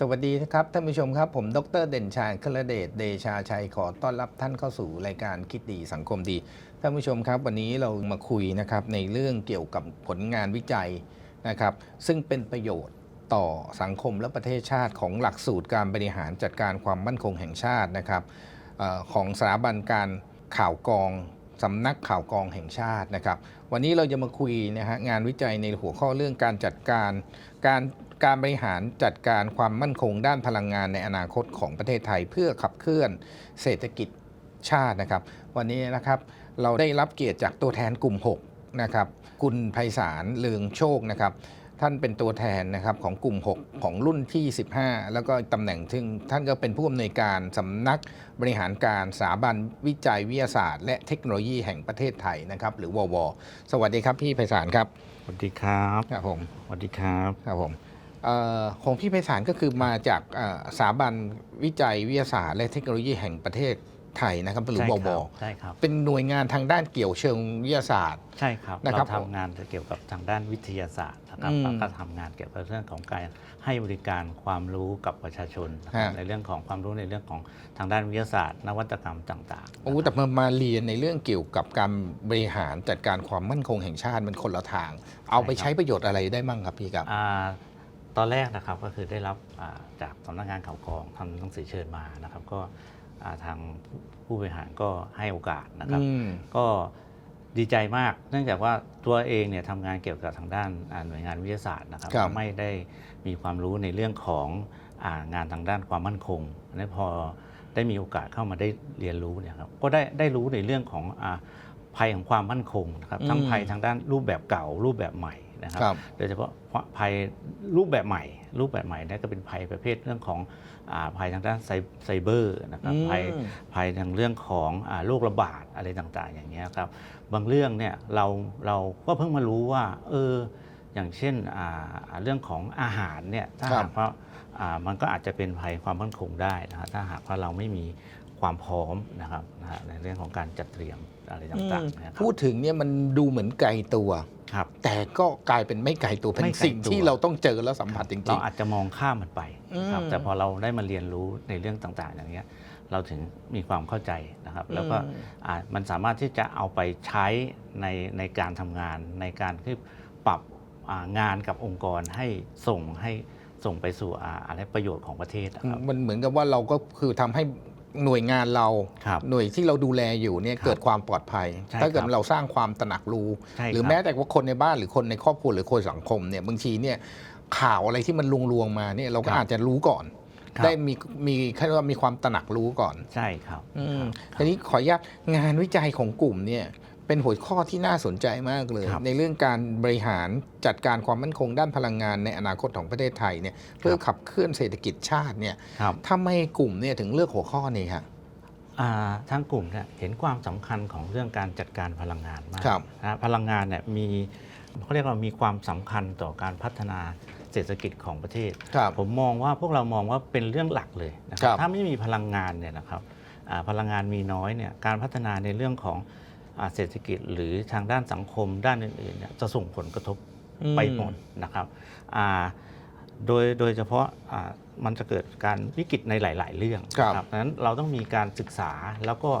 สวัสดีนะครับท่านผู้ชมครับ ผมดรเด่นชาญคลเดชเดชาชัยขอต้อนรับท่านเข้าสู่รายการคิดดีสังคมดีท่านผู้ชมครับ วันนี้เรามาคุยนะครับในเรื่องเกี่ยวกับผลงานวิจัยนะครับ ซึ่งเป็นประโยชน์ต่อสังคมและประเทศชาติของหลักสูตรการบริหารจัดการความมั่นคงแห่งชาตินะครับของสถาบันการข่าวกองสำนักข่าวกองแห่งชาตินะครับ วันนี้เราจะมาคุยนะฮะงานวิจัยในหัวข้อเรื่องการจัดการการ การบริหารจัดการความมั่นคงด้านพลังงานในอนาคตของประเทศไทย เพื่อขับเคลื่อนเศรษฐกิจชาตินะครับ วันนี้นะครับเราได้รับเกียรติจากตัวแทนกลุ่ม6นะครับคุณไพศาลเลืองโชคนะครับท่านเป็นตัวแทนนะครับของกลุ่ม 6 ของรุ่นที่ 15 แล้วก็ตำแหน่งซึ่งท่านก็เป็นผู้อำนวยการสำนักบริหารการสถาบันวิจัยวิทยาศาสตร์ และเทคโนโลยีแห่งประเทศไทยนะครับ หรือวว สวัสดีครับพี่ไพศาลครับ สวัสดีครับ ครับผม สวัสดีครับ ครับผมเอ่อ ของพี่ไพศาลก็คือมาจากเอ่อสถาบันวิจัยวิทยาศาสตร์และเทคโนโลยีแห่งประเทศไทยนะครับหรือใช่วควรัวใช่ครับ เป็นหน่วยงานทางด้านเกี่ยวเชิงวิทยาศาสตร์ ใช่ครับ นะครับเราทำงานเกี่ยวกับทางด้านวิทยาศาสตร์นะครับอืมแล้วก็ทำงานเกี่ยวกับเรื่องของการให้บริการความรู้กับประชาชนนะครับฮะ ในเรื่องของความรู้ในเรื่องของทางด้านวิทยาศาสตร์ นวัตกรรมต่างๆ โอ้แต่มามาเรียนในเรื่องเกี่ยวกับการบริหารจัดการความมั่นคงแห่งชาติมันคนละทาง เอาไปใช้ประโยชน์อะไรได้มั่งครับพี่ครับ อ่า ตอนแรกนะครับก็คือได้รับอ่าจากสำนักงานข่าวกรองทำหนังสือเชิญมานะครับ ก็อ่าทางผู้บริหารก็ให้โอกาสนะครับอืมก็ดีใจมาก เนื่องจากว่าตัวเองเนี่ยทำงานเกี่ยวกับทางด้านอ่าหน่วยงานวิทยาศาสตร์นะครับครับไม่ได้มีความรู้ในเรื่องของอางานทางด้านความมั่นคงอันนี้พอได้มีโอกาสเข้ามาได้เรียนรู้เนี่ยครับก็ได้ได้รู้ในเรื่องของอาภัยของความมั่นคงนะครับทั้งอืมภัยทางด้านรูปแบบเก่ารูปแบบใหม่ นะครับครับ โดยเฉพาะภัยรูปแบบใหม่ รูปแบบใหม่นั่นก็เป็นภัยประเภทเรื่องของอาภัยทางด้านไซไซเบอร์นะครับอืมภัยภัยทางเรื่องของอาโรคระบาดอะไรต่างๆ อย่างเงี้ยครับบางเรื่องเนี่ยเราเราก็เพิ่งมารู้ว่าเอออย่างเช่นอ่าเรื่องของอาหารเนี่ยถ้าครับหากว่าอ่ามันก็อาจจะเป็นภัยความมั่นคงได้นะครับถ้าหากว่าเราไม่มี ความพร้อมนะครับนะฮะในเรื่องของการจัดเตรียมอะไรต่างๆนะครับ พูดถึงเนี่ยมันดูเหมือนไกลตัว ครับแต่ก็กลายเป็นไม่ไกลตัวเป็นไม่ไกลสิ่งตัวที่เราต้องเจอแล้วสัมผัสจริเรางอาจจะมองข้ามมันไปนะครับอืมแต่พอเราได้มาเรียนรู้ในเรื่องต่างๆ อย่างเงี้ยเราถึงมีความเข้าใจนะครับ แล้วก็อืม อ่ามันสามารถที่จะเอาไปใช้ในในการทำงานในการที่ปรับอ่างานกับองค์กรให้ส่งให้ส่งไปสู่อ่าอะไรประโยชน์ของประเทศนะครับ ๆ มันเหมือนกับว่าเราก็คือทำให้ หน่วยงานเราครับหน่วยที่เราดูแลอยู่เนี่ยครับเกิดความปลอดภัยใช่ถ้าเกิดครับเราสร้างความตระหนักรู้ใช่หรือครับแม้แต่ว่าคนในบ้านหรือคนในครอบครัวหรือคนสังคมเนี่ยบางทีเนี่ยข่าวอะไรที่มันลวงลวงๆมาเนี่ยเราก็ครับอาจจะรู้ก่อนครับได้มีมีแค่ว่ามีความตระหนักรู้ก่อนใช่ครับอืมครับทีนี้ขออนุญาตงานวิจัยของกลุ่มเนี่ย เป็นหัวข้อที่น่าสนใจมากเลยครับในเรื่องการบริหารจัดการความมั่นคงด้านพลังงานในอนาคตของประเทศไทยเนี่ยเพื่อขับเคลื่อนเศรษฐกิจชาติเนี่ยครับทำไมกลุ่มเนี่ยถึงเลือกหัวข้อนี้ครับอ่าทั้งกลุ่มเนี่ยเห็นความสำคัญของเรื่องการจัดการพลังงานมากครับนะพลังงานเนี่ยมีเขาเรียกว่ามีความสำคัญต่อการพัฒนาเศรษฐกิจของประเทศครับผมมองว่าพวกเรามองว่าเป็นเรื่องหลักเลยนะคครัรับบถ้าไม่มีพลังงานเนี่ยนะครับอ่าพลังงานมีน้อยเนี่ยการพัฒนาในเรื่องของอา เศรษฐกิจหรือทางด้านสังคมด้านอื่นๆเนี่ยจะส่งผลกระทบไปหมดนะครับอ่าโดยโดยเฉพาะอ่ามันจะเกิดการวิกฤตในหลาย ๆ เรื่องครับนะดังนั้นเราต้องมีการศึกษาแล้วก็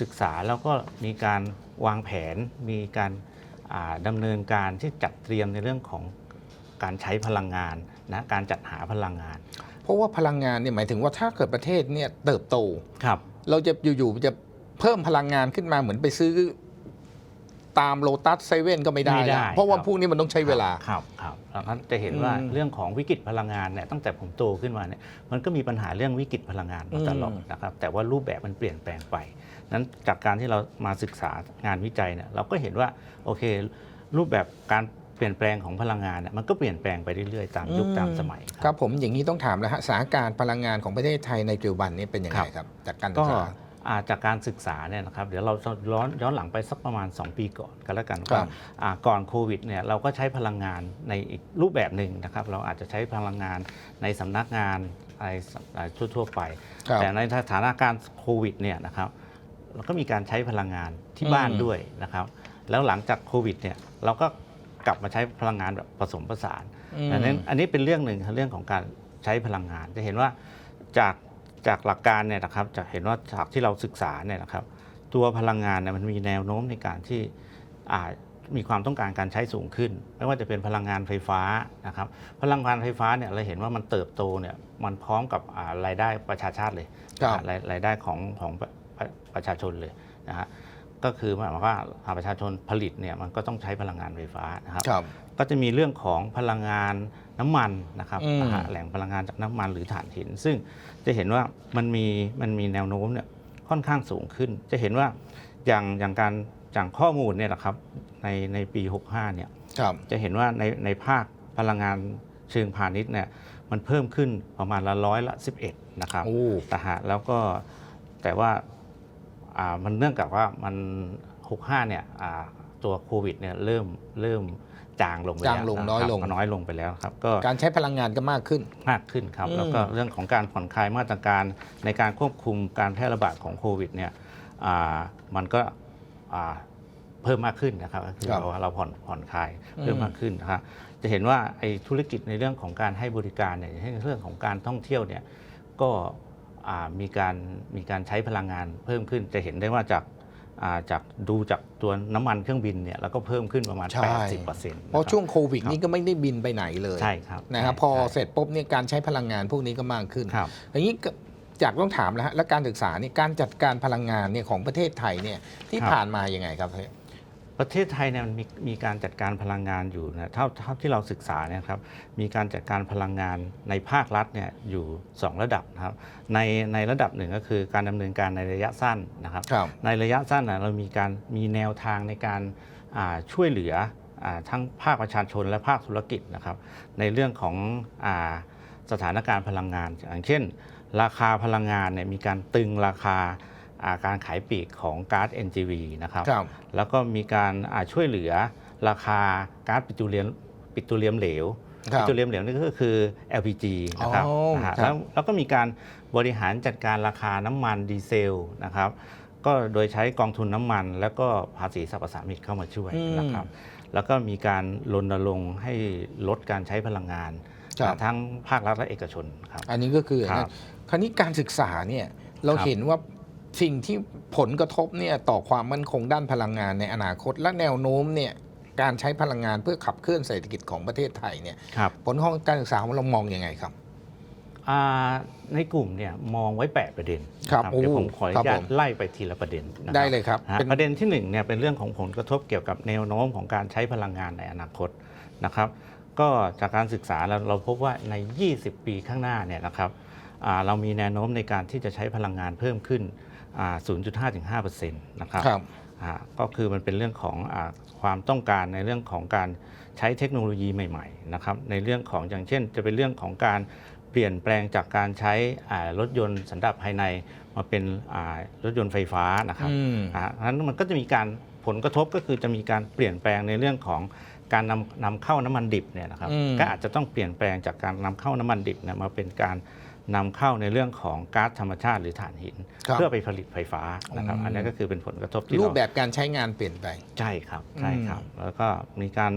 ศึกษาแล้วก็มีการวางแผน มีการอ่าดำเนินการที่จัดเตรียมในเรื่องของการใช้พลังงานนะการจัดหาพลังงาน เพราะว่าพลังงานเนี่ยหมายถึงว่าถ้าเกิดประเทศเนี่ยเติบโตครับเราจะอยู่ๆจะ เพิ่มพลังงานขึ้นมาเหมือนไปซื้อตามโลตัสเซเว่นก็ไม่ได้ไม่ได้แล้วเพราะว่าครับ พวกนี้มันต้องใช้เวลา ครับครับแล้วก็จะเห็นว่าอืมเรื่องของวิกฤตพลังงานเนี่ยตั้งแต่ผมโตขึ้นมาเนี่ยมันก็มีปัญหาเรื่องวิกฤตพลังงานมาตลอดอืม นะครับแต่ว่ารูปแบบมันเปลี่ยนแปลงไปนั้นจากการที่เรามาศึกษางานวิจัยเนี่ยเราก็เห็นว่าโอเค รูปแบบการเปลี่ยนแปลงของพลังงานเนี่ยมันก็เปลี่ยนแปลงไปเรื่อยๆตามยุคอืมตามสมัย ครับผมอย่างนี้ต้องถามแล้วฮะสถานการณ์พลังงานของประเทศไทยในปัจจุบันนี้เป็นยังไงครับ จากการศึก็กษาอ่า จากการศึกษาเนี่ยนะครับเดี๋ยวเราจะย้อนย้อนหลังไปสักประมาณ 2 ปีก่อนกันแล้วกันครัว่าบอ่าก่อนโควิดเนี่ยเราก็ใช้พลังงานในอีกรูปแบบหนึ่งนะครับเราอาจจะใช้พลังงานในสำนักงานอะไรอ่าทั่วๆไปครับแต่ในสถานการณ์โควิดเนี่ยนะครับเราก็มีการใช้พลังงานที่บ้านอืมด้วยนะครับแล้วหลังจากโควิดเนี่ยเราก็กลับมาใช้พลังงานแบบผสมผสานอืมดังนั้นอันนี้เป็นเรื่องหนึ่งครับเรื่องของการใช้พลังงานจะเห็นว่าจาก จากหลักการเนี่ยนะครับจะเห็นว่าจากที่เราศึกษาเนี่ยนะครับตัวพลังงานเนี่ยมันมีแนวโน้มในการที่อ่ามีความต้องการการใช้สูงขึ้น ไม่ว่าจะเป็นพลังงานไฟฟ้านะครับ พลังงานไฟฟ้าเนี่ยเราเห็นว่ามันเติบโตเนี่ยมันพร้อมกับอ่ารายได้ประชาชาติเลยครับอ่ารายรายได้ของของประประประชาชนเลยนะฮะก็คือหมายความว่าหากประชาชนผลิตเนี่ยมันก็ต้องใช้พลังงานไฟฟ้านะครับครับก็จะมีเรื่องของพลังงาน น้ำมันนะครับอืมนะฮะแหล่งพลังงานจากน้ำมันหรือถ่านหิน ซึ่งจะเห็นว่ามันมีมันมีแนวโน้มเนี่ยค่อนข้างสูงขึ้น จะเห็นว่าอย่างอย่างการอย่างข้อมูลเนี่ยนะครับในในปี 65เนี่ยครับจะเห็นว่าในในภาคพลังงานเชิงพาณิชย์เนี่ยมันเพิ่มขึ้นประมาณละร้อยละ11นะครับโอ้นะฮะแล้วก็แต่ว่าอ่ามันเนื่องจากว่ามัน 65เนี่ยอ่าตัวโควิดเนี่ยเริ่มเริ่ม จางลงไปแล้วจางลงน้อยลงครับน้อยลงไปแล้วครับก็การใช้พลังงานก็มากขึ้นมากขึ้นครับอืมแล้วก็เรื่องของการผ่อนคลายมาตรการในการควบคุมการแพร่ระบาดของโควิดเนี่ยอ่ามันก็อ่าเพิ่มมากขึ้นนะครับก็คือครับเราเราผ่อนผ่อนคลายอืมเพิ่มมากขึ้นนะครับจะเห็นว่าไอ้ธุรกิจในเรื่องของการให้บริการเนี่ยอย่างเช่นเรื่องของการท่องเที่ยวเนี่ยก็อ่ามีการมีการใช้พลังงานเพิ่มขึ้น จะเห็นได้ว่าจากอ่า จากดูจากตัวน้ำมันเครื่องบินเนี่ยแล้วก็เพิ่มขึ้นประมาณใช่80%เพราะช่วงโควิดครับนี่ก็ไม่ได้บินไปไหนเลยใช่ครับนะครับใช่พอใช่เสร็จปุ๊บเนี่ยการใช้พลังงานพวกนี้ก็มากขึ้นครับอย่างนี้ก็จากต้องถามแล้วฮะแล้วการศึกษาเนี่ยการจัดการพลังงานเนี่ยของประเทศไทยเนี่ยที่ครับผ่านมายังไงครับ ประเทศไทยเนี่ยมันมีมีการจัดการพลังงานอยู่นะเท่าเท่าที่เราศึกษาเนี่ยครับมีการจัดการพลังงานในภาครัฐเนี่ยอยู่ 2 ระดับนะครับในในระดับหนึ่งก็คือการดำเนินการในระยะสั้นนะครับครับ ในระยะสั้นนะเรามีการมีแนวทางในการอ่าช่วยเหลืออาทั้งภาคประชาชนและภาคธุรกิจนะครับในเรื่องของอาสถานการณ์พลังงาน อย่างเช่น ราคาพลังงานเนี่ยมีการตึงราคาอ่า การขายปลีกของก๊าซ NGV นะครับครับแล้วก็มีการอ่าช่วยเหลือราคาก๊าซปิโตรเลียมปิโตรเลียมเหลวครัปิบโตรเลียมเหลวนี่ก็คือ LPG นะครับอ๋อนะฮะครับแล้วแล้วก็มีการบริหารจัดการราคาน้ำมันดีเซลนะครับก็โดยใช้กองทุนน้ำมัน แล้วก็ภาษีสรรพสามิตเข้ามาช่วยอืมนะครับแล้วก็มีการรณรงค์ให้ลดการใช้พลังงานครับทั้งภาครัฐและเอกชนครับอันนี้ก็คืออย่างนั้ครันบคราวนี้การศึกษาเนี่ยเราครับเห็นว่า สิ่งที่ผลกระทบเนี่ยต่อความมั่นคงด้านพลังงานในอนาคต และแนวโน้มเนี่ยการใช้พลังงานเพื่อขับเคลื่อนเศรษฐกิจของประเทศไทยเนี่ยครับผลของการศึกษาของเรามองยังไงครับ อ่าในกลุ่มเนี่ยมองไว้ 8 ประเด็นครับนะเดี๋ยวโอ้ผมขออครันุบญาผตมไล่ไปทีละประเด็นนะคได้รับเลยครับนะฮะเป็นประเด็นที่หนึ่งเนี่ยเป็นเรื่องของผลกระทบเกี่ยวกับแนวโน้มของการใช้พลังงานในอนาคตนะครับ ก็จากการศึกษาเราเราพบว่าใน 20 ปีข้างหน้าเนี่ยนะครับอ่าเรามีแนวโน้มในการที่จะใช้พลังงานเพิ่มขึ้นอ่า 0.5ถึง5%นะครับครับอ่าก็คือมันเป็นเรื่องของอาความต้องการในเรื่องของการใช้เทคโนโลยีใหม่ๆนะครับในเรื่องของอย่างเช่น จะเป็นเรื่องของการเปลี่ยนแปลงจากการใช้อ่ารถยนต์สันดาปภายในมาเป็นอ่ารถยนต์ไฟฟ้านะครับอืมอ่าเพราะฉะนั้นมันก็จะมีการผลกระทบก็คือจะมีการเปลี่ยนแปลงในเรื่องของการนำนำเข้าน้ำมันดิบเนี่ยนะครับอืมก็อาจจะต้องเปลี่ยนแปลงจากการนำเข้าน้ำมันดิบเนี่ยมาเป็นการ นำเข้าในเรื่องของก๊าซธรรมชาติหรือถ่านหิน ครับเพื่อไปผลิตไฟฟ้านะครับ อืม อันนี้ก็คือเป็นผลกระทบที่รูปเราแบบการใช้งานเปลี่ยนไป ใช่ครับใช่ครับ แล้วก็มีการ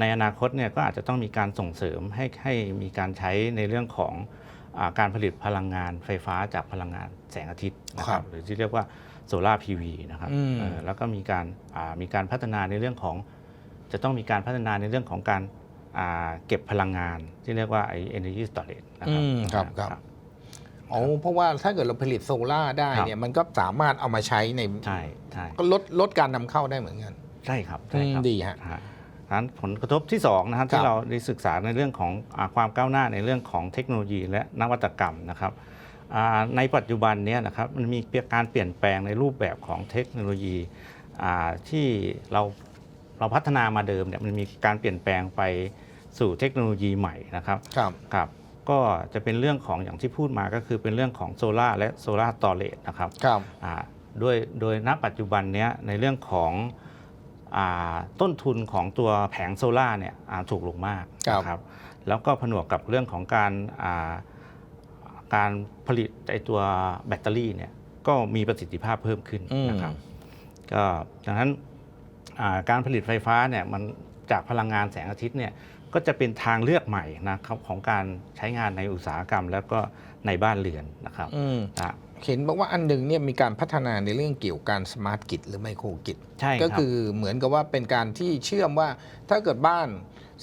ในอนาคตเนี่ยก็อาจจะต้องมีการส่งเสริมให้ให้มีการใช้ในเรื่องของอาการผลิตพลังงานไฟฟ้าจากพลังงานแสงอาทิตย์นะคครัรับบหรือที่เรียกว่าโซลาร์พีวีนะครับอืม เออแล้วก็มีการอ่ามีการพัฒนาในเรื่องของ จะต้องมีการพัฒนาในเรื่องของการอ่า เก็บพลังงานที่เรียกว่าไอ้ energy storage นะครัอืมครับครับอ๋อเพราะว่าถ้าเกิดเราผลิตโซล่าร์ได้ครับเนี่ยมันก็สามารถเอามาใช้ในใช่ใช่ก็ลดลดการนำเข้าได้เหมือนกันใช่ครับใช่ครับอืมดีฮะฮะนั้นผลกระทบที่2นะครับครัที่บเราได้ศึกษาในเรื่องของอาความก้าวหน้าในเรื่องของเทคโนโลยีและนวัตกรรมนะครับอ่าในปัจจุบันเนี้นะครับมันมีการเปลี่ยนแปลงในรูปแบบของเทคโนโลยีอ่าที่เรา เราพัฒนามาเดิมเนี่ยมันมีการเปลี่ยนแปลงไปสู่เทคโนโลยีใหม่นะครับครับครับก็จะเป็นเรื่องของอย่างที่พูดมาก็คือเป็นเรื่องของโซลาร์และโซลาร์ตอเรจนะครับครับอ่าโดยโดยณปัจจุบันเนี้ยในเรื่องของอาต้นทุนของตัวแผงโซล่าร์เนี่ยอ่าถูกลงมากครับนะครับแล้วก็ผนวกกับเรื่องของการอ่าการผลิตไอตัวแบตเตอรี่เนี่ยก็มีประสิทธิภาพเพิ่มขึ้นอืมนะครับก็ดังนั้นอ่า การผลิตไฟฟ้าเนี่ยมันจากพลังงานแสงอาทิตย์เนี่ยก็จะเป็นทางเลือกใหม่นะครับของการใช้งานในอุตสาหกรรม แล้วก็ในบ้านเรือนนะครับอืมนะเห็นบอกว่าอันหนึ่งเนี่ยมีการพัฒนาในเรื่องเกี่ยวกับการสมาร์ทกิจหรือไมโครกิจใช่ครับก็คือเหมือนกับว่าเป็นการที่เชื่อมว่าถ้าเกิดบ้าน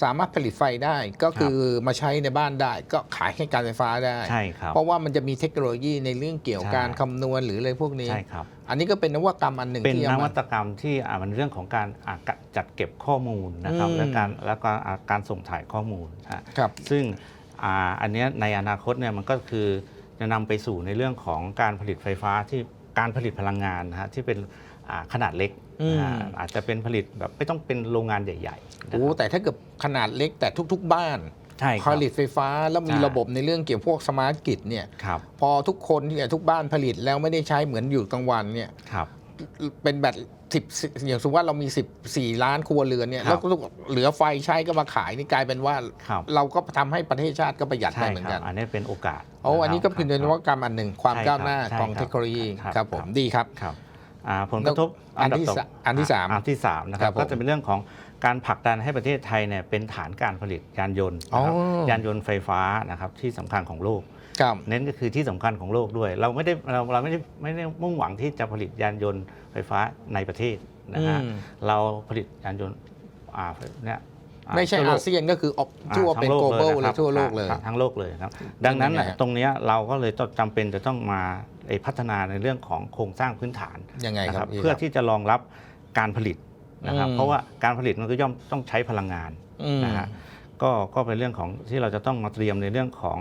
สามารถผลิตไฟได้ก็คือมาใช้ในบ้านได้ ก็ขายให้การไฟฟ้าได้ใช่ครับเพราะว่ามันจะมีเทคโนโลยีในเรื่องเกี่ยวกับใช่การคำนวณหรืออะไรพวกนี้ใช่ครับ อันนี้ก็เป็นนวัตกรรมอันหนึ่งเป็นที่นเอาวัมาตกรรมที่อ่ามันเรื่องของการอ่ากะจัดเก็บข้อมูลนะครับอืม และการแล้วก็อ่าการส่งถ่ายข้อมูลนะฮะ ครับ ซึ่งอ่าอันเนี้ยในอนาคตเนี่ยมันก็คือจะนำไปสู่ในเรื่องของการผลิตไฟฟ้าที่การผลิตพลังงานนะฮะที่เป็นอ่าขนาดเล็กอืม อ่าอาจจะเป็นผลิตแบบไม่ต้องเป็นโรงงานใหญ่ๆนะโอ้ครับแต่ถ้าเกิดขนาดเล็กแต่ทุก ๆ บ้าน ใช่คผรับลิตไฟฟ้าแล้วมีใช่ ระบบในเรื่องเกี่ยวพวกสมาร์ทกิจเนี่ยครับ พอทุกคนที่ทุกบ้านผลิตแล้วไม่ได้ใช้เหมือนอยู่กลางวันเนี่ยครับ เป็นแบตสิบอย่างสมมติว่าเรามี 14 ล้านครัวเรือนเนี่ยครับ แล้วก็เหลือไฟใช้ก็มาขายนี่กลายเป็นว่า ครับเราก็ทำให้ประเทศชาติก็ประหยัดใช่ได้เหมือนคกัรับนอันนี้เป็นโอกาสโอ้อันนี้ก็เป็นคนรับวัตกรรมอันหนึ่งความใช่ก้าวหน้าครับของใช่ครับเทคโนโลยีครับครับผมครับดีครับ ครับอ่าผลกระทบอันดับที่ต่สามอันที่สามอันที่สามนะคครัรับบผมก็จะเป็นเรื่องของ การผลักดันให้ประเทศไทยเนี่ยเป็นฐานการผลิตยานยนต์นะครับอ๋อ ยานยนต์ไฟฟ้านะครับที่สำคัญของโลก ครับ เน้นก็คือที่สำคัญของโลกด้วย เราไม่ได้เราเราไม่ได้ไม่ได้มุ่งหวังที่จะผลิตยานยนต์ไฟฟ้าในประเทศนะฮะอืม เราผลิตยานยนต์อ่าเนี่ยอ่าไม่ใช่ทั่วโลอาก เซียนก็คือออกอ่าทั่วทั้เป็นงโลก global เลยเลยนะครับทั่วโลกเลยอ่าทั้งโลกเลยครับ ดังนั้นน่ะยังไงฮะ ตรงเนี้ยเราก็เลยต้องจำเป็นจะต้องมาไอ้พัฒนาในเรื่องของโครงสร้างพื้นฐานยังไงนะครับพี่เพื่อครับ ที่จะรองรับการผลิต นะครับอืมเพราะว่าการผลิตมันก็ย่อมต้องใช้พลังงานอืมนะฮะก็ก็เป็นเรื่องของที่เราจะต้องมาเตรียมในเรื่องของ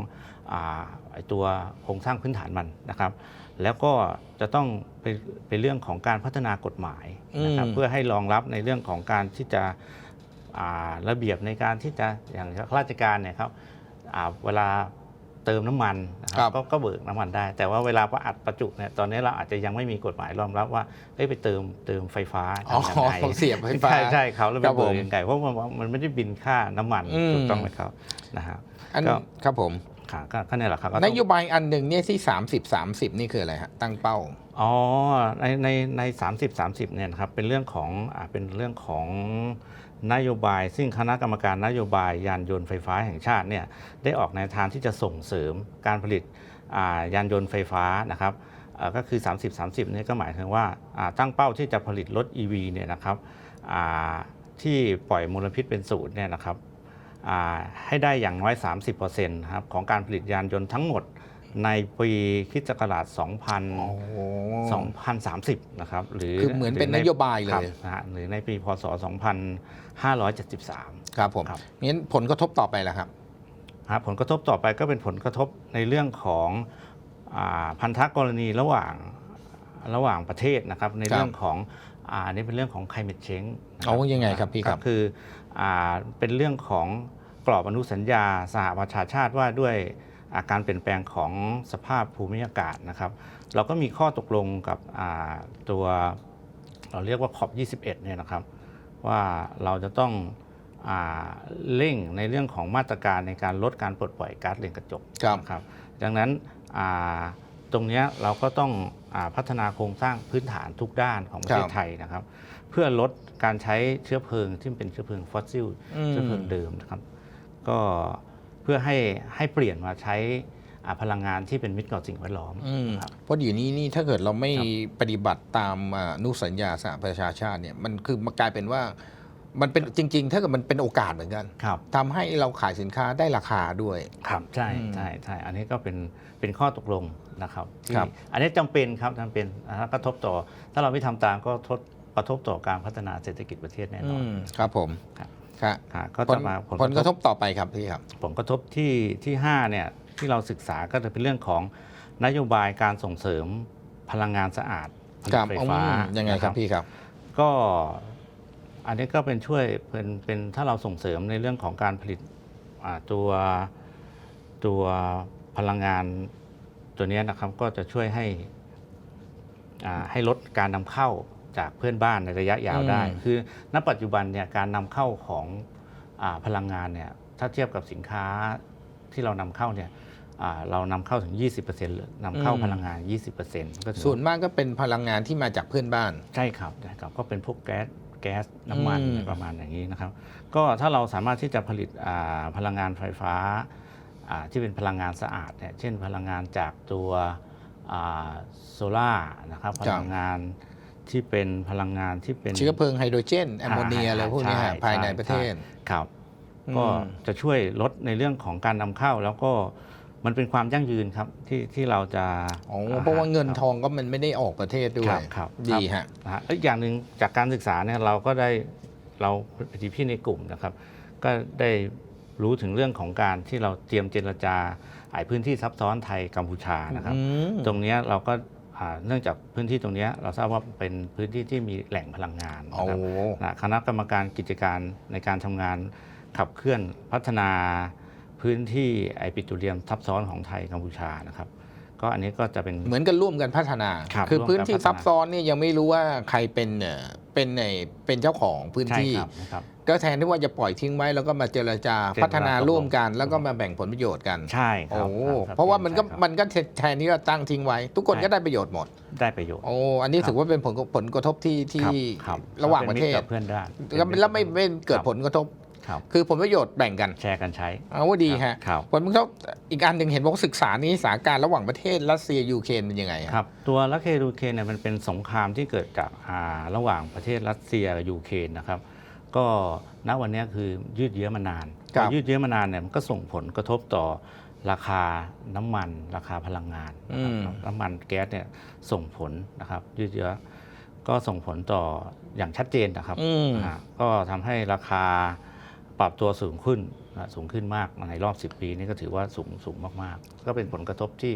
อาไอ้ตัวโครงสร้างพื้นฐานมันนะครับ แล้วก็จะต้องเป็นเป็นเรื่องของการพัฒนากฎหมายนะครับอืมเพื่อให้รองรับในเรื่องของการที่จะอ่าระเบียบในการที่จะอย่างข้าราชการเนี่ยครับอ่าเวลา เติมน้ำมันนะคครัรับบก็ก็เบิกน้ำมันได้ แต่ว่าเวลาประอัดประจุเนี่ยตอนนี้เราอาจจะยังไม่มีกฎหมายรองรับว่าเอ้ยไปเติมเติมไฟฟ้าอ๋อทำยังไงเสียบไฟฟ้าใช่ใช่ครับแล้วคไปรับผมเบิกยังไงเพราะมันมันไม่ได้บินค่าน้ำมันอืมถูกต้องไหมครับนะฮะอันก็ครับผมค่ะก็ก็เนี่ยแหละครับก็นต้องโยบายอันหนึ่งเนี่ยที่ 30 30 นี่คืออะไรฮะตั้งเป้าอ๋อในในในสามสิบสามสิบเนี่ยนะครับเป็นเรื่องของอ่าเป็นเรื่องของ นโยบาย ซึ่งคณะกรรมการนโยบายยานยนต์ไฟฟ้าแห่งชาติเนี่ยได้ออกแนทางที่จะส่งเสริมการผลิตยานยนต์ไฟฟ้านะครับเอ่อก็คือ 30 30เนี่ยก็หมายถึงว่าตั้งเป้าที่จะผลิตรถ EV เนี่ยนะครับที่ปล่อยมลพิษเป็นศูนย์เนี่ยนะครับให้ได้อย่างน้อย 30%นะครับของการผลิตยานยนต์ทั้งหมด ในปีคริสต์ศักราช2000โอ้โห2030 นะครับ หรือคือเหมือนเป็นนโยบายเลยครับนะฮะหรือในปีพศ 2573 ครับผมครับงั้นผลกระทบต่อไปล่ะครับครับผลกระทบต่อไปก็เป็นผลกระทบในเรื่องของอาพันธกรณีระหว่างระหว่างประเทศนะครับ ในครับเรื่องของอาอันนี้เป็นเรื่องของ climate change นะเอายังไงครับพี่ครับคืออ่าเป็นเรื่องของกรอบอนุสัญญาสหประชาชาติว่าด้วยอา การเปลี่ยนแปลงของสภาพภูมิอากาศนะครับ เราก็มีข้อตกลงกับอ่าตัวเราเรียกว่าขอบ 21 เนี่ยนะครับ ว่าเราจะต้องอาเร่งในเรื่องของมาตรการในการลดการปลดปล่อยก๊าซเรือนกระจกครับนะครับ ดังนั้นอ่าตรงเนี้ยเราก็ต้องอาพัฒนาโครงสร้างพื้นฐานทุกด้านของประเทคศรับไทยนะครับ เพื่อลดการใช้เชื้อเพลิงที่เป็นเชื้อเพลิงฟอสซิลอืมเชื้อเพลิงเดิมนะครับ ก็ เพื่อให้ให้เปลี่ยนมาใช้อ่าพลังงานที่เป็นมิตรต่อสิ่งแวดล้อมอืมครับเพราะเดี๋ยวนี้นี่ถ้าเกิดเราไม่ครับปฏิบัติตามอ่าอนุสัญญาสหประชาชาติเนี่ยมันคือมันกลายเป็นว่ามันเป็นจริง ๆ ถ้าเกิดมันเป็นโอกาสเหมือนกันครับทำให้เราขายสินค้าได้ราคาด้วยครับใช่อืมใช่ใช่อันนี้ก็เป็นเป็นข้อตกลงนะครับที่ครับอันนี้จำเป็นครับจำเป็นนะฮะกระทบต่อ ถ้าเราไม่ทำตามก็ทดกระทบต่อการพัฒนาเศรษฐกิจประเทศแน่นอนอืมครับผมครับ ครับค่ะก็ผจะลมาผลกระทบต่อไปครับพี่ครับ ผลกระทบที่ที่5เนี่ยที่เราศึกษาก็จะเป็นเรื่องของนโยบายการส่งเสริมพลังงานสะอาดผลิคตรับไฟฟ้าอืมยังไงครับนะพี่ครับ ก็อันนี้ก็เป็นช่วยเป็นเป็นถ้าเราส่งเสริมในเรื่องของการผลิตอ่าตัวตัวพลังงานตัวเนี้ยนะครับก็จะช่วยให้อ่าให้ลดการนำเข้า จากเพื่อนบ้านในระยะยาวได้อืมคือณปัจจุบันเนี่ยการนำเข้าของอาพลังงานเนี่ยถ้าเทียบกับสินค้าที่เรานำเข้าเนี่ยอ่าเรานำเข้าถึง 20%เลยนำเข้าพลังงาน 20%ก็ถือส่วนมากก็เป็นพลังงานที่มาจากเพื่อนบ้าน ใช่ครับใช่ครับก็เป็นพวกแก๊สแก๊สน้ำมันอืมประมาณอย่างนี้นะครับ ก็ถ้าเราสามารถที่จะผลิตอ่าพลังงานไฟฟ้าอ่าที่เป็นพลังงานสะอาดเนี่ยเช่นพลังงานจากตัวโซล่านะครับพลังงาน ที่เป็นพลังงานที่เป็นเชื้อเพลิงไฮโดรเจนแอมโมเนียอ่าอะไรพวกนี้ใช่ฮะภายในใช่ประเทศครับอืมก็จะช่วยลดในเรื่องของการนำเข้าแล้วก็มันเป็นความยั่งยืนครับที่ที่เราจะอ๋อเพราะว่าเงินครับทองก็มันไม่ได้ออกประเทศด้วยครับครับดีฮะนะฮะอีกอย่างหนึ่งจากการศึกษาเนี่ยเราก็ได้เราปฏิพี่ในกลุ่มนะครับ ก็ได้รู้ถึงเรื่องของการที่เราเตรียมเจรจาไอ้พื้นที่ซับซ้อนไทยกัมพูชานะครับอืมตรงเนี้ยเราก็อ่า เนื่องจากพื้นที่ตรงเนี้ยเราทราบว่าเป็นพื้นที่ที่มีแหล่งพลังงานโอ้นะครับนะคณะกรรมการกิจการในการทำงานขับเคลื่อนพัฒนาพื้นที่ไอปิโตรเลียมซับซ้อนของไทยกัมพูชานะครับก็อันนี้ก็จะเป็นเหมือนกันร่วมกันพัฒนาครับคือพื้นที่ร่วมกันพัฒนาซับซ้อนเนี่ยยังไม่รู้ว่าใครเป็นเอ่อเป็นในเป็นเจ้าของพื้นใช่ที่ครับนะครับ ก็แทนที่ว่าจะปล่อยทิ้งไว้แล้วก็มาเจรจาเจรจาพัฒนาตกลงร่วมกันแล้วก็มาแบ่งผลประโยชน์กันใช่คโอ้รับคบเพราะว่ามันก็ใช่ครับมันก็แทนที่จะตั้งทิ้งไว้ ทุกคนใช่ก็ได้ประโยชน์หมดได้ประโยชน์โอ้อันนี้ครับถือว่าเป็นผลผลกระทบที่ที่ครับระหว่างประเทศป็นมิตกับเพื่อนได้แล้วแล้วไม่ไม่เกิดครับผลกระทบครับคือผลประโยชน์แบ่งกันแชร์กันใช้เอาว่าดีฮะครับผลกระทบอีกอันหนึ่งเห็นบอกว่าศึกษานี้สถานการณ์ระหว่างประเทศรัสเซียยูเครนเป็นยังไงฮะครับตัวรัสเซียยูเครนเนี่ยมันเป็นสงครามที่เกิดจากอ่าระหว่างประเทศรัสเซียกับยูเครนนะครับ ก็ณวันเนี้ยคือยืดเยื้อมานานครับพอยืดเยื้อมานานเนี่ยมันก็ส่งผลกระทบต่อราคาน้ำมัน ราคาพลังงานนะครับน้ำมันแก๊สเนี่ยส่งผลนะครับ ยืดเยื้อก็ส่งผลต่ออย่างชัดเจนนะครับอืมอ่าก็ทำให้ราคาปรับตัวสูงขึ้นนะสูงขึ้นมากในรอบ 10 ปีนี่ก็ถือว่าสูงสูงมาก ๆ ก็เป็นผลกระทบที่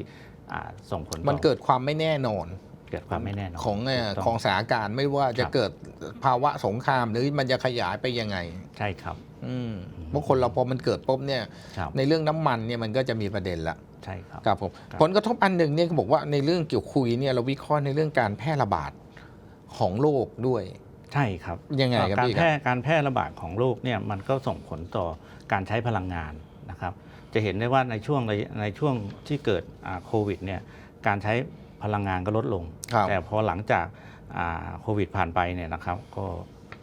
อ่าส่งผลต่อมันเกิดความไม่แน่นอน เกิดความไม่แน่นอนของเอ่อถูกต้ของสถานการณ์ไม่ว่าจะครับเกิดภาวะสงครามหรือมันจะขยายไปยังไง ใช่ครับอืมเพราะคนเราพอมันเกิดปุ๊บเนี่ยครับในเรื่องน้ำมันเนี่ยมันก็จะมีประเด็นละใช่ครับครับผมครับผลกระทบอันหนึ่งเนี่ยเขาบอกว่าในเรื่องเกี่ยวคุยเนี่ยเราวิเคราะห์ในเรื่องการแพร่ระบาดของโรคด้วยใช่ครับยังไงครับการพี่คแพรัร่บการแพร่ระบาดของโรคเนี่ยมันก็ส่งผลต่อการใช้พลังงานนะครับ จะเห็นได้ว่าในช่วงระยะในช่วงที่เกิดอ่าโควิดเนี่ยการใช้ พลังงานก็ลดลง ครับ แต่พอหลังจากอ่าโควิดผ่านไปเนี่ยนะครับ ก็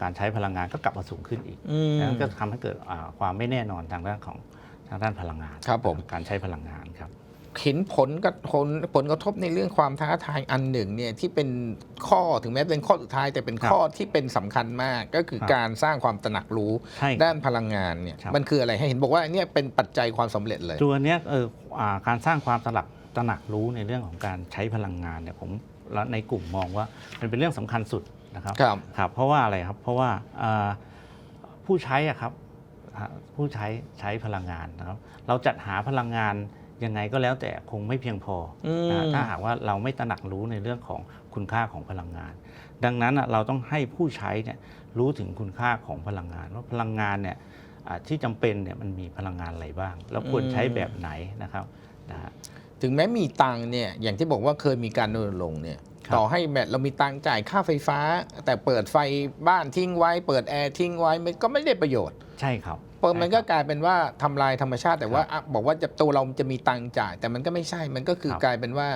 การใช้พลังงานก็กลับมาสูงขึ้นอีกอืม นั้นก็ทำให้เกิดอ่าความไม่แน่นอนทางด้านของทางด้านพลังงานครับผม การใช้พลังงานครับ เห็นผลกระผลผลกระทบในเรื่องความท้าทายอันหนึ่งเนี่ยที่เป็นข้อถึงแม้เป็นข้อสุดท้ายแต่เป็นครับข้อที่เป็นสำคัญมากก็คือครับ การสร้างความตระหนักรู้ใช่ครับด้านพลังงานเนี่ยครับ มันคืออะไรให้เห็นบอกว่าเนี่ยเป็นปัจจัยความสำเร็จเลย ตัวเนี้ยเอออาการสร้างความตระหนัก ตระหนักรู้ในเรื่องของการใช้พลังงานเนี่ยผมและในกลุ่มมองว่ามันเป็นเรื่องสำคัญสุดนะครับครับครับเพราะว่าอะไรครับเพราะว่าอ่าผู้ใช้อะครับอ่าผู้ใช้ใช้พลังงานนะครับ เราจัดหาพลังงานยังไงก็แล้วแต่คงไม่เพียงพออมนะถ้าหากว่าเราไม่ตระหนักรู้ในเรื่องของคุณค่าของพลังงาน ดังนั้นอะเราต้องให้ผู้ใช้เนี่ยรู้ถึงคุณค่าของพลังงาน ว่าพลังงานเนี่ยอ่าที่จำเป็นเนี่ยมันมีพลังงานอะไรบ้าง แล้วควรใช้แบบไหนนะครับ นะฮะถึงแม้มีตังค์เนี่ยอย่างที่บอกว่าเคยมีการรณรงค์เนี่ยครับต่อให้แบบเรามีตังค์จ่ายค่าไฟฟ้า แต่เปิดไฟบ้านทิ้งไว้ เปิดแอร์ทิ้งไว้มันก็ไม่ได้ประโยชน์ใช่ครับเปิดมันก็ใช่ครับกลายเป็นว่าทำลายธรรมชาติแต่ว่าครับอะบอกว่าจะตัวเราจะมีตังค์จ่าย แต่มันก็ไม่ใช่มันก็คือครับกลายเป็นว่า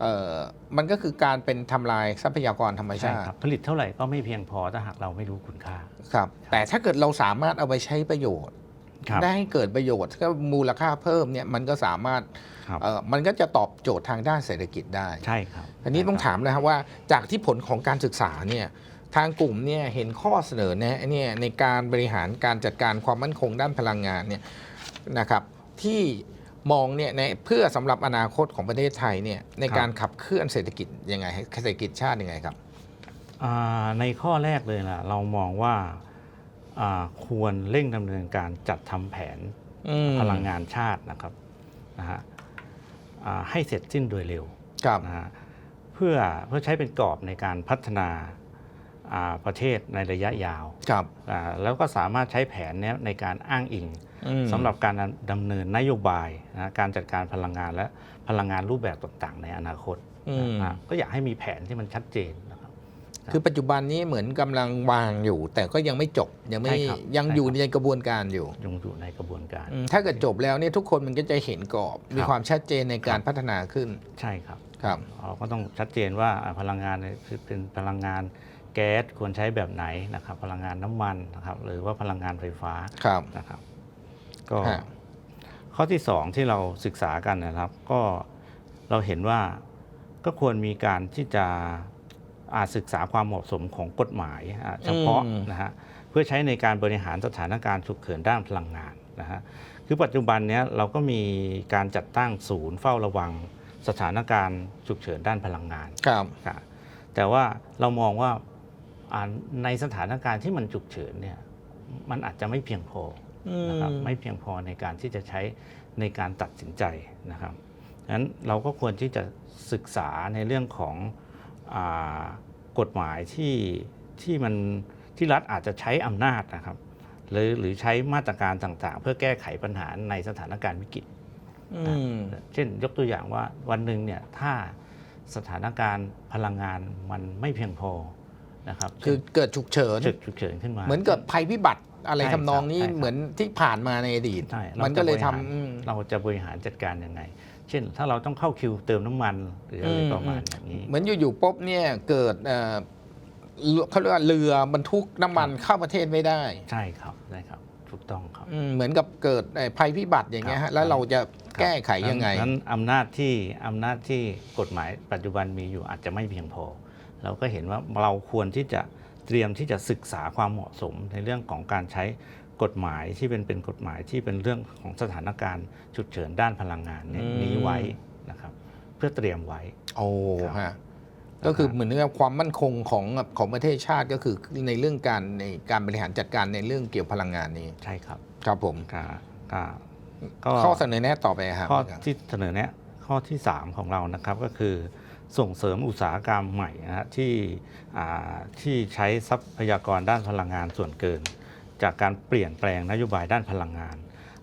เออมันก็คือการเป็นทำลายทรัพยากรธรรมใช่ชาติครับผลิตเท่าไหร่ก็ไม่เพียงพอถ้าหากเราไม่รู้คุณค่าครับ แต่ถ้าเกิดเราสามารถเอาไปใช้ประโยชน์ครับ ได้ให้เกิดประโยชน์ก็มูลค่าเพิ่มเนี่ยมันก็สามารถครับเออมันก็จะตอบโจทย์ทางด้านเศรษฐกิจได้ใช่ครับอันนี้ต้องถามนะครับว่าจากที่ผลของการศึกษาเนี่ยทางกลุ่มเนี่ยเห็นข้อเสนอแนะเนี่ยในการบริหารการจัดการความมั่นคงด้านพลังงานเนี่ยนะครับที่มองเนี่ยในเพื่อสำหรับอนาคตของประเทศไทยเนี่ยในการขับเคลื่อนเศรษฐกิจยังไงให้เศรษฐกิจชาติยังไงครับอ่าในข้อแรกเลยนะเรามองว่าอ่า ควรเร่งดำเนินการจัดทำแผนอืมพลังงานชาตินะครับนะฮะอ่าให้เสร็จสิ้นโดยเร็วครับนะฮะเพื่อเพื่อใช้เป็นกรอบในการพัฒนาอ่าประเทศในระยะยาวครับอ่าแล้วก็สามารถใช้แผนเนี้ยในการอ้างอิงอืมสำหรับการดำเนินนโยบายนะการจัดการพลังงานและพลังงานรูปแบบต่างๆ ในอนาคตอืมนะฮะก็อยากให้มีแผนที่มันชัดเจนนะ ครับคือปัจจุบันนี้เหมือนกำลังวางอยู่ แต่ก็ยังไม่จบยังไม่ใช่ครับยังใช่อยู่ครับในกระบวนการอยู่ยังอยู่ในกระบวนการอืมถ้าเกิดจบแล้วเนี่ยทุกคนมันก็จะเห็นกรอบ มีครับความชัดเจนในการครับพัฒนาขึ้น ใช่ครับครับเราก็ต้องชัดเจนว่าอ่าพลังงานเนี่ยคือเป็นพลังงานแก๊สควรใช้แบบไหนนะครับ พลังงานน้ำมันนะครับ หรือว่าพลังงานไฟฟ้าครับนะครับ ก็ฮะข้อที่สองที่เราศึกษากันนะครับ ก็เราเห็นว่าก็ควรมีการที่จะอา ศึกษาความเหมาะสมของกฎหมายอ่าเฉพาะอืมนะฮะเพื่อใช้ในการบริหารสถานการณ์ฉุกเฉินด้านพลังงานนะฮะคือปัจจุบันเนี้ยเราก็มีการจัดตั้งศูนย์เฝ้าระวังสถานการณ์ฉุกเฉินด้านพลังงานครับครับแต่ว่าเรามองว่าอ่าในสถานการณ์ที่มันฉุกเฉินเนี่ยมันอาจจะไม่เพียงพออืมนะครับไม่เพียงพอในการที่จะใช้ในการตัดสินใจนะครับฉะนั้นเราก็ควรที่จะศึกษาในเรื่องของอา กฎหมายที่ที่มันที่รัฐอาจจะใช้อำนาจนะครับ หรือหรือใช้มาตรการต่างๆ เพื่อแก้ไขปัญหาในสถานการณ์วิกฤตอืมเช่นยกตัวอย่างว่าวันหนึ่งเนี่ยถ้าสถานการณ์พลังงานมันไม่เพียงพอนะครับคือเกิดฉุกเฉินเกิดฉุกเฉินขึ้นมา เหมือนเกิดภัยพิบัติอะไรใช่ทำนองนี้ครับใช่ครับเหมือนที่ผ่านมาในอดีตใช่รามันก็เลยจะบริทำหารอืมเราจะบริหารจัดการยังไง เช่น ถ้าเราต้องเข้าคิวเติมน้ำมันหรืออะไรอืมประมาณอย่างนี้ เหมือนอยู่ๆปุ๊บเนี่ยเกิดเอ่อเรือเขาเรียกว่าเรือบรรทุกน้ำมันเข้าประเทศไม่ได้ ใช่ครับใช่ครับถูกต้องครับ อืมเหมือนกับเกิดเอ่อภัยพิบัติอย่างเงี้ยครัฮะบ แล้วเราจะครับแก้ไขยังไง นั้นอำนาจที่อำนาจที่กฎหมายปัจจุบันมีอยู่อาจจะไม่เพียงพอ เราก็เห็นว่าเราควรที่จะเตรียมที่จะศึกษาความเหมาะสมในเรื่องของการใช้ กฎหมายที่เป็นเป็นกฎหมายที่เป็นเรื่องของสถานการณ์ฉุกเฉินด้านพลังงานเนี่ยอืม นี้ไว้นะครับ เพื่อเตรียมไว้ โอ้ครับฮะก็คือเหมือนกับความมั่นคงของของประเทศชาติก็คือในเรื่องการในการบริหารจัดการในเรื่องเกี่ยวพลังงานนี้ใช่ครับครับผมก็ก็ก็ข้อเสนอแนะต่อไปครับ ข้อที่เสนอแนะข้อที่ 3 ของเรานะครับก็คือส่งเสริมอุตสาหกรรมใหม่นะฮะที่อ่าที่ใช้ทรัพยากรด้านพลังงานส่วนเกิน จากการเปลี่ยนแปลงนโยบายด้านพลังงาน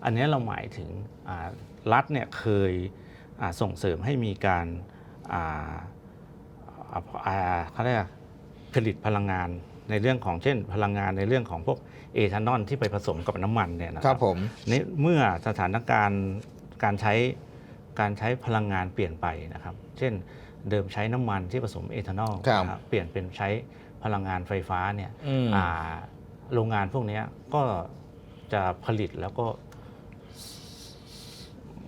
อันนี้เราหมายถึงอ่ารัฐเนี่ยเคยอ่าส่งเสริมให้มีการอ่าอ่าอ่าเขาเรียกอะไรผลิตพลังงานในเรื่องของเช่น พลังงานในเรื่องของพวกเอทานอลที่ไปผสมกับน้ำมันเนี่ยนะคครัรับบผมนี่เมื่อสถานการณ์การใช้การใช้พลังงานเปลี่ยนไปนะครับ เช่นเดิมใช้น้ำมันที่ผสมเอทานอลครับนะครับเปลี่ยนเป็นใช้พลังงานไฟฟ้าเนี่ยอืมอ่า โรงงานพวกเนี้ยก็จะผลิตแล้วก็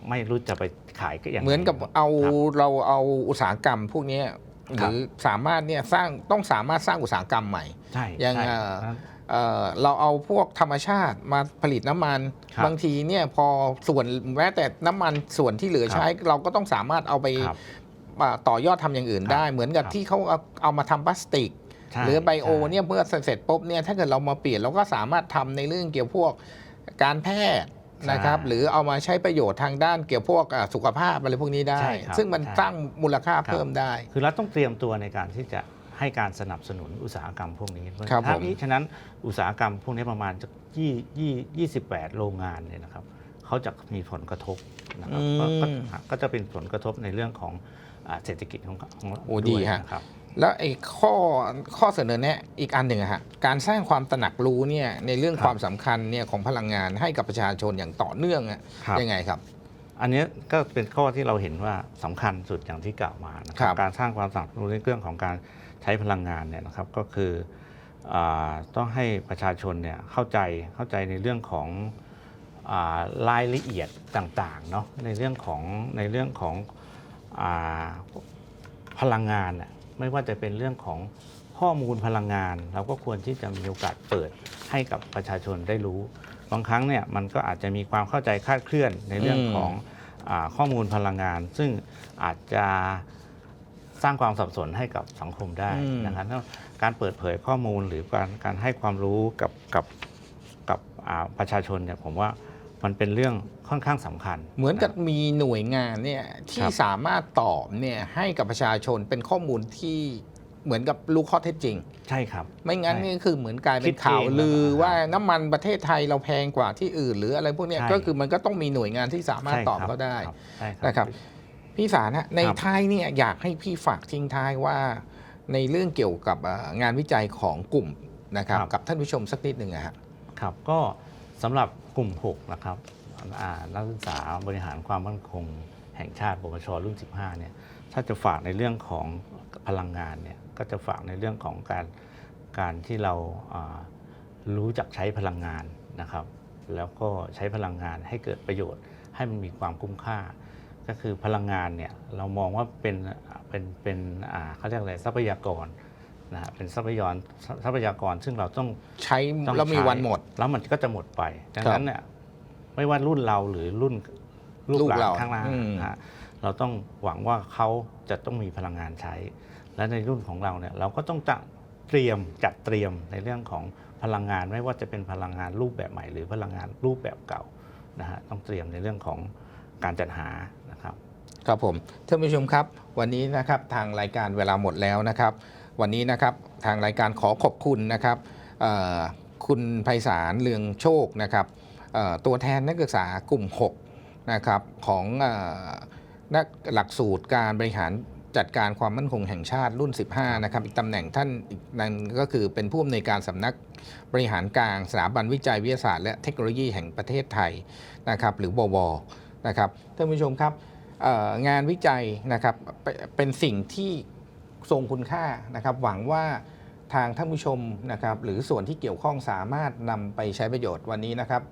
ไม่รู้จะไปขายก็อย่างไรเหมือนกับเอาครับเราเอาอุตสาหกรรมพวกเนี้ยหครับรือสามารถเนี่ยสร้างต้องสามารถสร้างอุตสาหกรรมใหม่ใช่อย่างใช่เอ่อครับเอ่อเราเอาพวกธรรมชาติมาผลิตน้ำมันครับบางทีเนี่ยพอส่วนแม้แต่น้ำมันส่วนที่เหลือใช้ เราก็ต้องสามารถเอาไปครับอ่าต่อยอดทำอย่างอื่นครับได้ เหมือนกับครับที่เขาเอาเอามาทำพลาสติกใช่ หรือไบโอใช่เนี่ยเมื่อเสร็จปุ๊บเนี่ยถ้าเกิดเรามาเปลี่ยนเราก็สามารถทำในเรื่องเกี่ยวพวกการแพทย์นะครับใช่หรือเอามาใช้ประโยชน์ทางด้านเกี่ยวพวกอ่าสุขภาพอะไรพวกนี้ได้ใช่ครับซึ่งมันใช่สร้างมูลค่าครับเพิ่มได้ คือรัฐต้องเตรียมตัวในการที่จะให้การสนับสนุนอุตสาหกรรมพวกนี้ครับถ้าผมนี้ฉะนั้นอุตสาหกรรมพวกนี้ประมาณจะยี่ยี่ยี่สิบแปดโรงงานเนี่ยนะครับเขาจะมีผลกระทบนะครับก็ก็ก็จะเป็นผลกระทบในเรื่องของอ่าเศรษฐกิจของของโอ้วยดีฮะนะครับ แล้วไอ้ข้อข้อเสนอแนะอีกอันหนึ่งอะฮะการสร้างความตระหนักรู้เนี่ยในเรื่องครับความสำคัญเนี่ยของพลังงานให้กับประชาชนอย่างต่อเนื่องอะครับยังไงครับ อันเนี้ยก็เป็นข้อที่เราเห็นว่าสำคัญสุดอย่างที่กล่าวมานะคครัรับบการสร้างความสนับสนุนในเรื่องของการใช้พลังงานเนี่ยนะครับก็คืออาต้องให้ประชาชนเนี่ยเข้าใจเข้าใจในเรื่องของอารายละเอียดต่างๆเนาะในเรื่องของในเรื่องของอาพลังงานน่ะ ไม่ว่าจะเป็นเรื่องของข้อมูลพลังงาน เราก็ควรที่จะมีโอกาสเปิดให้กับประชาชนได้รู้ บางครั้งเนี่ยมันก็อาจจะมีความเข้าใจคลาดเคลื่อนในเรื่องอืมของอาข้อมูลพลังงาน ซึ่งอาจจะสร้างความสับสนให้กับสังคมได้นะครับแล้วการเปิดเผยข้อมูลหรือการการให้ความรู้กับกับกับอ่าประชาชนเนี่ยผมว่า มันเป็นเรื่องค่อนข้างสำคัญ เหมือนกับะมีหน่วยงานเนี่ยที่ครับสามารถตอบเนี่ยให้กับประชาชนเป็นข้อมูลที่เหมือนกับรู้ข้อเท็จจริง ใช่ครับ ไม่งั้นใช่นี่คือเหมือนกลายเป็คินดข่าวเองลือแล้วว่าน้ำมันประเทศไทยเราแพงกว่าที่อื่น หรืออะไรพวกเนี้ยใช่ก็คือมันก็ต้องมีหน่วยงานที่สามารถใช่ตอบครัเขาได้ครับใช่นะครับ พี่สารฮะในครับท้ายเนี่ยอยากให้พี่ฝากทิ้งท้ายว่า ในเรื่องเกี่ยวกับเอ่องานวิจัยของกลุ่มนะครับครับ กับท่านผู้ชมสักนิดหนึ่งอะฮะครับก็ สำหรับกลุ่ม 6 นะครับนักศึกษาบริหารความมั่นคงแห่งชาติปปชรุ่น 15 เนี่ย ถ้าจะฝากในเรื่องของพลังงานเนี่ย ก็จะฝากในเรื่องของการการที่เราอ่ารู้จักใช้พลังงานนะครับ แล้วก็ใช้พลังงานให้เกิดประโยชน์ให้มันมีความคุ้มค่า ก็คือพลังงานเนี่ยเรามองว่าเป็นเป็นเป็นอ่าเขาเรียกอะไรทรัพยากร นะฮะเป็นทรัพยากรทรัพยากรซึ่งเราต้องใช้ต้องแล้วมีใช้วันหมดแล้วมันก็จะหมดไปดังครับนั้นเนี่ยไม่ว่ารุ่นเราหรือรุ่นลูกลูกหลานเราข้างหน้าอืม นะฮะเราต้องหวังว่าเขาจะต้องมีพลังงานใช้ และในรุ่นของเราเนี่ยเราก็ต้องจัดเตรียมจัดเตรียมในเรื่องของพลังงานไม่ว่าจะเป็นพลังงานรูปแบบใหม่ หรือพลังงานรูปแบบเก่านะฮะต้องเตรียมในเรื่องของการจัดหานะครับ ครับผมท่านผู้ชมครับ วันนี้นะครับทางรายการเวลาหมดแล้วนะครับ วันนี้นะครับทางรายการขอขอบคุณนะครับคุณไพศาลเรืองโชคนะครับตัวแทนนักศึกษากลุ่ม6นะครับของนักหลักสูตรการบริหารจัดการความมั่นคงแห่งชาติรุ่น 15 นะครับ อีกตำแหน่งท่านอีกนั้นก็คือเป็นผู้อำนวยการสำนักบริหารกลางสถาบันวิจัยวิทยาศาสตร์และเทคโนโลยีแห่งประเทศไทยนะครับ หรือววนะครับท่านผู้ชมครับงานวิจัยนะครับเป็นสิ่งที่ ทรงคุณค่านะครับ หวังว่าทางท่านผู้ชมนะครับ หรือส่วนที่เกี่ยวข้องสามารถนำไปใช้ประโยชน์วันนี้นะครับ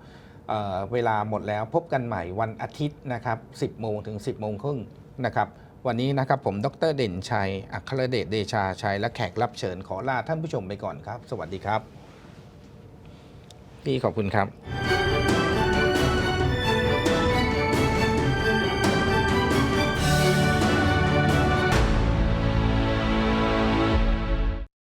เเวลาหมดแล้วพบกันใหม่วันอาทิตย์นะครับ 10 โมงถึง 10 โมงครึ่งนะครับ วันนี้นะครับผมดรเด่นชัย อัครเดชเดชาชัย และแขกรับเชิญขอลาท่านผู้ชมไปก่อนครับ สวัสดีครับ พี่ขอบคุณครับ